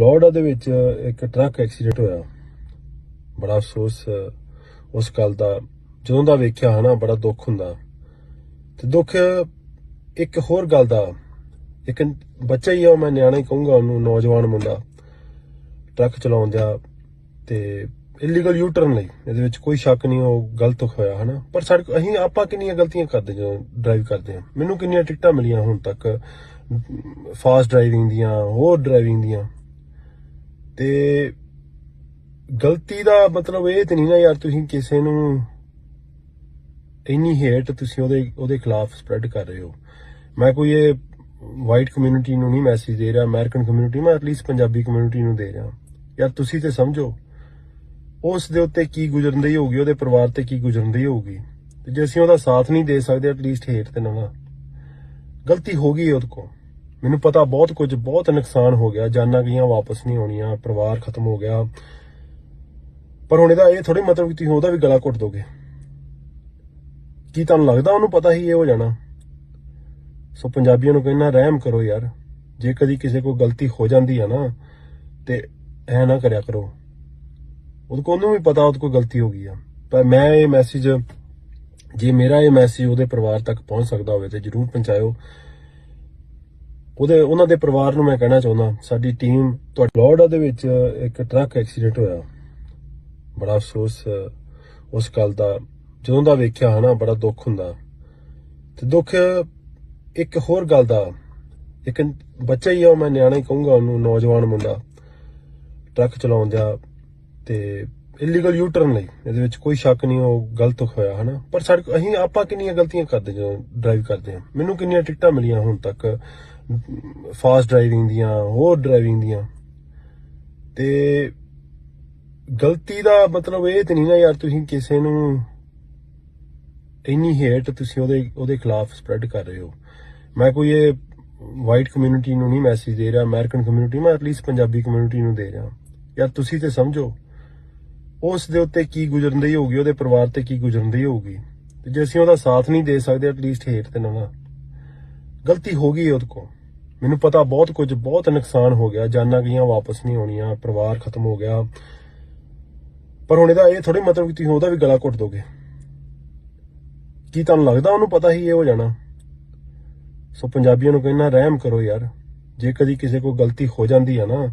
Florida ਦੇ ਵਿੱਚ ਇੱਕ ਟਰੱਕ ਐਕਸੀਡੈਂਟ ਹੋਇਆ। ਬੜਾ ਅਫਸੋਸ, ਉਸ ਗੱਲ ਦਾ। ਜਦੋਂ ਦਾ ਵੇਖਿਆ ਹਨਾ, ਬੜਾ ਦੁੱਖ ਹੁੰਦਾ। ਤੇ ਦੁੱਖ ਇੱਕ ਹੋਰ ਗੱਲ ਦਾ। ਇੱਕ ਬੱਚਾ ਹੀ ਆ ਮੈਂ ਨਿਆਣਾ ਹੀ ਕਹੂੰਗਾ ਉਹਨੂੰ, ਨੌਜਵਾਨ ਮੁੰਡਾ। ਟਰੱਕ ਚਲਾਉਂਦਿਆ ਤੇ ਇਲੀਗਲ ਯੂ ਟਰਨ ਲਈ। ਇਹਦੇ ਵਿੱਚ ਕੋਈ ਸ਼ੱਕ ਨਹੀਂ, ਉਹ ਗਲਤ ਹੋਇਆ ਹਨਾ। ਪਰ ਸਾਡੇ ਅਸੀਂ ਆਪਾਂ ਕਿੰਨੀਆਂ ਗਲਤੀਆਂ ਕਰਦੇ ਜਦੋਂ ਡਰਾਈਵ ਕਰਦੇ ਹਾਂ। ਮੈਨੂੰ ਕਿੰਨੀਆਂ ਟਿਕਟਾਂ ਮਿਲੀਆਂ ਹੁਣ ਤੱਕ। ਫਾਸਟ ਡਰਾਈਵਿੰਗ ਦੀਆਂ, ਹੋਰ ਡਰਾਈਵਿੰਗ ਦੀਆਂ। ਤੇ ਗਲਤੀ ਦਾ ਮਤਲਬ ਇਹ ਤੇ ਨਹੀਂ ਨਾ ਯਾਰ ਤੁਸੀਂ ਕਿਸੇ ਨੂੰ ਇੰਨੀ ਹੇਟ ਤੁਸੀਂ ਉਹਦੇ ਉਹਦੇ ਖਿਲਾਫ ਸਪਰੈਡ ਕਰ ਰਹੇ ਹੋ। ਮੈਂ ਕੋਈ ਇਹ ਵਾਈਟ ਕਮਿਊਨਿਟੀ ਨੂੰ ਨਹੀਂ ਮੈਸੇਜ ਦੇ ਰਿਹਾ ਅਮਰੀਕਨ ਕਮਿਊਨਿਟੀ ਮੈਂ ਐਟਲੀਸਟ ਪੰਜਾਬੀ ਕਮਿਊਨਿਟੀ ਨੂੰ ਦੇ ਰਿਹਾ। ਯਾਰ ਤੁਸੀਂ ਤੇ ਸਮਝੋ, ਉਸ ਦੇ ਉੱਤੇ ਕੀ ਗੁਜ਼ਰਦੀ ਹੋਊਗੀ, ਉਹਦੇ ਪਰਿਵਾਰ ਤੇ ਕੀ ਗੁਜ਼ਰਦੀ ਹੋਊਗੀ। ਤੇ ਜੇ ਅਸੀਂ ਉਹਦਾ ਸਾਥ ਨਹੀਂ ਦੇ ਸਕਦੇ ਐਟਲੀਸਟ ਹੇਟ ਤੇ ਨਾ ਗਲਤੀ ਹੋ ਗਈ ਉਹਦੇ ਕੋਲ। ਮੈਨੂੰ ਪਤਾ ਬਹੁਤ ਕੁਝ, ਬਹੁਤ ਨੁਕਸਾਨ ਹੋ ਗਿਆ, ਜਾਨਾਂ ਗਈਆਂ ਵਾਪਸ ਨਹੀਂ ਆਉਣੀਆਂ ਪਰਿਵਾਰ ਖਤਮ ਹੋ ਗਿਆ। ਪਰ ਹੁਣ ਇਹਦਾ ਇਹ ਥੋੜੀ ਮਤਲਬ ਕਿ ਤੁਸੀਂ ਉਹਦਾ ਵੀ ਗਲਾ ਘੁੱਟ ਦੋਗੇ। ਕੀ ਤੁਹਾਨੂੰ ਲੱਗਦਾ ਉਹਨੂੰ ਪਤਾ ਹੀ ਇਹ ਹੋ ਜਾਣਾ? ਸੋ ਪੰਜਾਬੀਆਂ ਨੂੰ ਕਹਿੰਦਾ, ਰਹਿਮ ਕਰੋ ਯਾਰ। ਜੇ ਕਦੀ ਕਿਸੇ ਕੋਲ ਗਲਤੀ ਹੋ ਜਾਂਦੀ ਆ ਨਾ, ਤੇ ਐ ਨਾ ਕਰਿਆ ਕਰੋ। ਉਹਦੇ ਕੋਲ ਉਹਨੂੰ ਵੀ ਪਤਾ ਉਹਦੇ ਕੋਲ ਗਲਤੀ ਹੋ ਗਈ ਆ। ਪਰ ਮੈਂ ਇਹ ਮੈਸੇਜ ਜੇ ਮੇਰਾ ਇਹ ਮੈਸੇਜ ਉਹਦੇ ਪਰਿਵਾਰ ਤੱਕ ਪਹੁੰਚ ਸਕਦਾ ਹੋਵੇ, ਤੇ ਜਰੂਰ ਪਹੁੰਚਾਇਓ। ਉਹਦੇ, ਉਹਨਾਂ ਦੇ ਪਰਿਵਾਰ ਨੂੰ ਮੈਂ ਕਹਿਣਾ ਚਾਹੁੰਦਾ, ਸਾਡੀ ਟੀਮ ਤੁਹਾਡੇ ਫਲੋਰੀਡਾ ਦੇ ਵਿੱਚ ਇੱਕ ਟਰੱਕ ਐਕਸੀਡੈਂਟ ਹੋਇਆ। ਬੜਾ ਅਫਸੋਸ, ਉਸ ਗੱਲ ਦਾ। ਜਦੋਂ ਦਾ ਵੇਖਿਆ ਹਨਾ, ਬੜਾ ਦੁੱਖ ਹੁੰਦਾ। ਤੇ ਦੁੱਖ ਇੱਕ ਹੋਰ ਗੱਲ ਦਾ। ਇੱਕ ਬੱਚਾ ਹੀ ਆ ਮੈਂ ਨਿਆਣਾ ਹੀ ਕਹੂੰਗਾ ਉਹਨੂੰ, ਨੌਜਵਾਨ ਮੁੰਡਾ। ਟਰੱਕ ਚਲਾਉਂਦਿਆ ਤੇ ਇਲੀਗਲ ਯੂਟਰਨ ਲਈ। ਇਹਦੇ ਵਿੱਚ ਕੋਈ ਸ਼ੱਕ ਨਹੀਂ, ਉਹ ਗਲਤ ਹੋਇਆ, ਹਨਾ? ਪਰ ਸਾਡੇ ਅਸੀਂ ਆਪਾਂ ਕਿੰਨੀਆਂ ਗਲਤੀਆਂ ਕਰਦੇ ਜਦੋਂ ਡਰਾਈਵ ਕਰਦੇ ਹਾਂ? ਮੈਨੂੰ ਕਿੰਨੀਆਂ ਟਿਕਟਾਂ ਮਿਲੀਆਂ ਹੁਣ ਤੱਕ ਫਾਸਟ ਡਰਾਈਵਿੰਗ ਦੀਆਂ, ਹੋਰ ਡਰਾਈਵਿੰਗ ਦੀਆਂ। ਤੇ ਗਲਤੀ ਦਾ ਮਤਲਬ ਇਹ ਤੇ ਨਹੀਂ ਨਾ ਯਾਰ, ਤੁਸੀਂ ਕਿਸੇ ਨੂੰ ਇੰਨੀ ਹੇਟ ਤੁਸੀਂ ਉਹਦੇ ਉਹਦੇ ਖਿਲਾਫ ਸਪਰੈਡ ਕਰ ਰਹੇ ਹੋ। ਮੈਂ ਕੋਈ ਇਹ ਵਾਈਟ ਕਮਿਊਨਿਟੀ ਨੂੰ ਨਹੀਂ ਮੈਸੇਜ ਦੇ ਰਿਹਾ ਅਮਰੀਕਨ ਕਮਿਊਨਿਟੀ ਮੈਂ ਐਟਲੀਸਟ ਪੰਜਾਬੀ ਕਮਿਊਨਿਟੀ ਨੂੰ ਦੇ ਰਿਹਾ। ਯਾਰ ਤੁਸੀਂ ਤੇ ਸਮਝੋ। ਉਸ ਦੇ ਉੱਤੇ ਕੀ ਗੁਜ਼ਰਦੀ ਹੋਊਗੀ, ਉਹਦੇ ਪਰਿਵਾਰ ਤੇ ਕੀ ਗੁਜ਼ਰਦੀ ਹੋਊਗੀ। ਤੇ ਜੇ ਅਸੀਂ ਉਹਦਾ ਸਾਥ ਨਹੀਂ ਦੇ ਸਕਦੇ ਐਟਲੀਸਟ ਹੇਟ ਤੇ ਨਾ ਗਲਤੀ ਹੋ ਗਈ ਉਹਦੇ ਕੋਲ। ਮੈਨੂੰ ਪਤਾ ਬਹੁਤ ਕੁਝ, ਬਹੁਤ ਨੁਕਸਾਨ ਹੋ ਗਿਆ। ਜਾਨਾਂ ਗਈਆਂ, ਵਾਪਸ ਨਹੀਂ ਹੋਣੀਆਂ, ਪਰਿਵਾਰ ਖਤਮ ਹੋ ਗਿਆ। ਪਰ ਹੁਣ ਇਹਦਾ ਇਹ ਥੋੜੀ ਮਤਲਬ ਕਿ ਤੁਸੀਂ ਉਹਦਾ ਵੀ ਗਲਾ ਘੁੱਟ ਦੋਗੇ। ਕੀ ਤੁਹਾਨੂੰ ਲੱਗਦਾ ਉਹਨੂੰ ਪਤਾ ਹੀ ਇਹ ਹੋ ਜਾਣਾ? ਸੋ ਪੰਜਾਬੀਆਂ ਨੂੰ ਕਹਿੰਦਾ, ਰਹਿਮ ਕਰੋ ਯਾਰ। ਜੇ ਕਦੀ ਕਿਸੇ ਕੋਲ ਗਲਤੀ ਹੋ ਜਾਂਦੀ ਆ ਨਾ,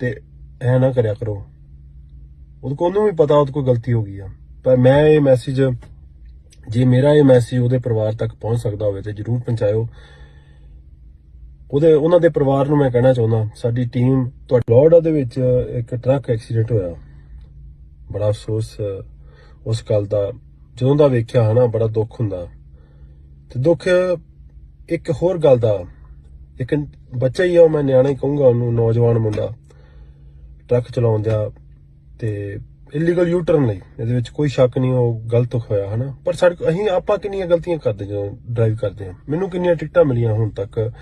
ਤੇ ਐ ਨਾ ਕਰਿਆ ਕਰੋ। ਉਹਦੇ ਕੋਲ ਉਹਨੂੰ ਵੀ ਪਤਾ ਉਹਦੇ ਕੋਲ ਗਲਤੀ ਹੋ ਗਈ ਆ। ਪਰ ਮੈਂ ਇਹ ਮੈਸੇਜ ਜੇ ਮੇਰਾ ਇਹ ਮੈਸੇਜ ਉਹਦੇ ਪਰਿਵਾਰ ਤੱਕ ਪਹੁੰਚ ਸਕਦਾ ਹੋਵੇ ਤੇ ਜਰੂਰ ਪਹੁੰਚਾਇਓ। ਉਹਦੇ, ਉਹਨਾਂ ਦੇ ਪਰਿਵਾਰ ਨੂੰ ਮੈਂ ਕਹਿਣਾ ਚਾਹੁੰਦਾ, ਸਾਡੀ ਟੀਮ ਤੁਹਾਡੇ ਫਲੋਰੀਡਾ ਦੇ ਵਿੱਚ ਇੱਕ ਟਰੱਕ ਐਕਸੀਡੈਂਟ ਹੋਇਆ। ਬੜਾ ਅਫਸੋਸ, ਉਸ ਗੱਲ ਦਾ। ਜਦੋਂ ਦਾ ਵੇਖਿਆ ਹਨਾ, ਬੜਾ ਦੁੱਖ ਹੁੰਦਾ। ਤੇ ਦੁੱਖ ਇੱਕ ਹੋਰ ਗੱਲ ਦਾ। ਇੱਕ ਬੱਚਾ ਹੀ ਆ ਮੈਂ ਨਿਆਣਾ ਹੀ ਕਹੂੰਗਾ ਉਹਨੂੰ, ਨੌਜਵਾਨ ਮੁੰਡਾ। ਟਰੱਕ ਚਲਾਉਂਦਿਆ ਤੇ ਇਲੀਗਲ ਯੂ ਟਰਨ ਲਈ। ਇਹਦੇ ਵਿੱਚ ਕੋਈ ਸ਼ੱਕ ਨਹੀਂ, ਉਹ ਗਲਤ ਹੋਇਆ, ਹਨਾ? ਪਰ ਸਾਡੇ ਅਸੀਂ ਆਪਾਂ ਕਿੰਨੀਆਂ ਗਲਤੀਆਂ ਕਰਦੇ ਜਦੋਂ ਡਰਾਈਵ ਕਰਦੇ ਹਾਂ? ਮੈਨੂੰ ਕਿੰਨੀਆਂ ਟਿਕਟਾਂ ਮਿਲੀਆਂ ਹੁਣ ਤੱਕ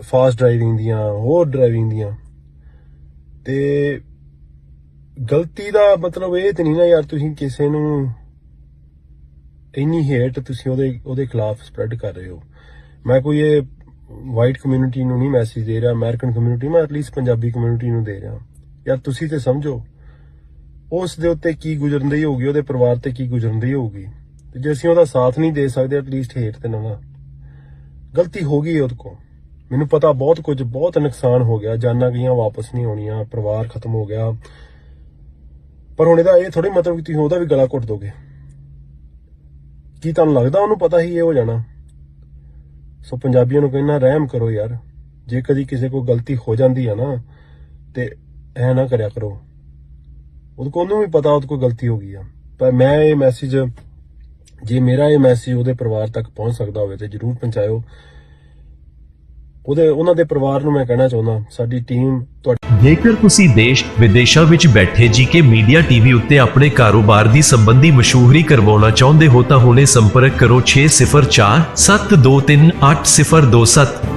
ਫਾਸਟ ਡਰਾਈਵਿੰਗ ਦੀਆਂ, ਹੋਰ ਡਰਾਈਵਿੰਗ ਦੀਆਂ। ਤੇ ਗਲਤੀ ਦਾ ਮਤਲਬ ਇਹ ਤੇ ਨਹੀਂ ਨਾ ਯਾਰ, ਤੁਸੀਂ ਕਿਸੇ ਨੂੰ ਇੰਨੀ ਹੇਟ ਤੁਸੀਂ ਉਹਦੇ ਉਹਦੇ ਖਿਲਾਫ ਸਪਰੈਡ ਕਰ ਰਹੇ ਹੋ। ਮੈਂ ਕੋਈ ਇਹ ਵਾਈਟ ਕਮਿਊਨਿਟੀ ਨੂੰ ਨਹੀਂ ਮੈਸੇਜ ਦੇ ਰਿਹਾ ਅਮਰੀਕਨ ਕਮਿਊਨਿਟੀ ਮੈਂ ਐਟਲੀਸਟ ਪੰਜਾਬੀ ਕਮਿਊਨਿਟੀ ਨੂੰ ਦੇ ਰਿਹਾ। ਯਾਰ ਤੁਸੀਂ ਤੇ ਸਮਝੋ ਉਸ ਦੇ ਉੱਤੇ ਕੀ ਗੁਜ਼ਰਦੀ ਹੋਊਗੀ, ਉਹਦੇ ਪਰਿਵਾਰ ਤੇ ਕੀ ਗੁਜ਼ਰਦੀ ਹੋਊਗੀ। ਤੇ ਜੇ ਅਸੀਂ ਉਹਦਾ ਸਾਥ ਨਹੀਂ ਦੇ ਸਕਦੇ ਐਟਲੀਸਟ ਹੇਟ ਤੇ ਨਾ ਗਲਤੀ ਹੋ ਗਈ ਉਹਦੇ ਕੋਲ। ਮੈਨੂੰ ਪਤਾ ਬਹੁਤ ਕੁਝ, ਬਹੁਤ ਨੁਕਸਾਨ ਹੋ ਗਿਆ। ਜਾਨਾਂ ਗਈਆਂ, ਵਾਪਸ ਨਹੀਂ ਆਉਣੀਆਂ, ਪਰਿਵਾਰ ਖਤਮ ਹੋ ਗਿਆ। ਪਰ ਹੁਣ ਇਹਦਾ ਇਹ ਥੋੜੀ ਮਤਲਬ ਕਿ ਤੁਸੀਂ ਉਹਦਾ ਵੀ ਗਲਾ ਘੁੱਟ ਦੋਗੇ। ਕੀ ਤੁਹਾਨੂੰ ਲੱਗਦਾ ਉਹਨੂੰ ਪਤਾ ਹੀ ਇਹ ਹੋ ਜਾਣਾ? ਸੋ ਪੰਜਾਬੀਆਂ ਨੂੰ ਕਹਿੰਦਾ, ਰਹਿਮ ਕਰੋ ਯਾਰ। ਜੇ ਕਦੀ ਕਿਸੇ ਕੋਲ ਗਲਤੀ ਹੋ ਜਾਂਦੀ ਆ ਨਾ, ਤੇ ਐ ਨਾ ਕਰਿਆ ਕਰੋ। ਉਹਦੇ ਕੋਲ ਵੀ ਪਤਾ ਉਹਦੇ ਕੋਲ ਗਲਤੀ ਹੋ ਗਈ ਆ। ਪਰ ਮੈਂ ਇਹ ਮੈਸੇਜ ਜੇ ਮੇਰਾ ਇਹ ਮੈਸੇਜ ਉਹਦੇ ਪਰਿਵਾਰ ਤੱਕ ਪਹੁੰਚ ਸਕਦਾ ਹੋਵੇ ਤੇ ਜਰੂਰ ਪਹੁੰਚਾਇਓ। ਉਹਦੇ, ਉਹਨਾਂ ਦੇ ਪਰਿਵਾਰ ਨੂੰ ਮੈਂ ਕਹਿਣਾ ਚਾਹੁੰਦਾ, ਸਾਡੀ ਟੀਮ ਤੁਹਾਡੀ ਜੇਕਰ ਤੁਸੀਂ ਦੇਸ਼, ਵਿਦੇਸ਼ਾਂ ਵਿੱਚ ਬੈਠੇ ਜੀਕੇ ਮੀਡੀਆ ਟੀਵੀ ਉੱਤੇ ਆਪਣੇ ਕਾਰੋਬਾਰ ਦੀ ਸੰਬੰਧੀ ਮਸ਼ਹੂਰੀ ਕਰਵਾਉਣਾ ਚਾਹੁੰਦੇ ਹੋ ਤਾਂ ਹੁਣੇ ਸੰਪਰਕ ਕਰੋ 604 723 8027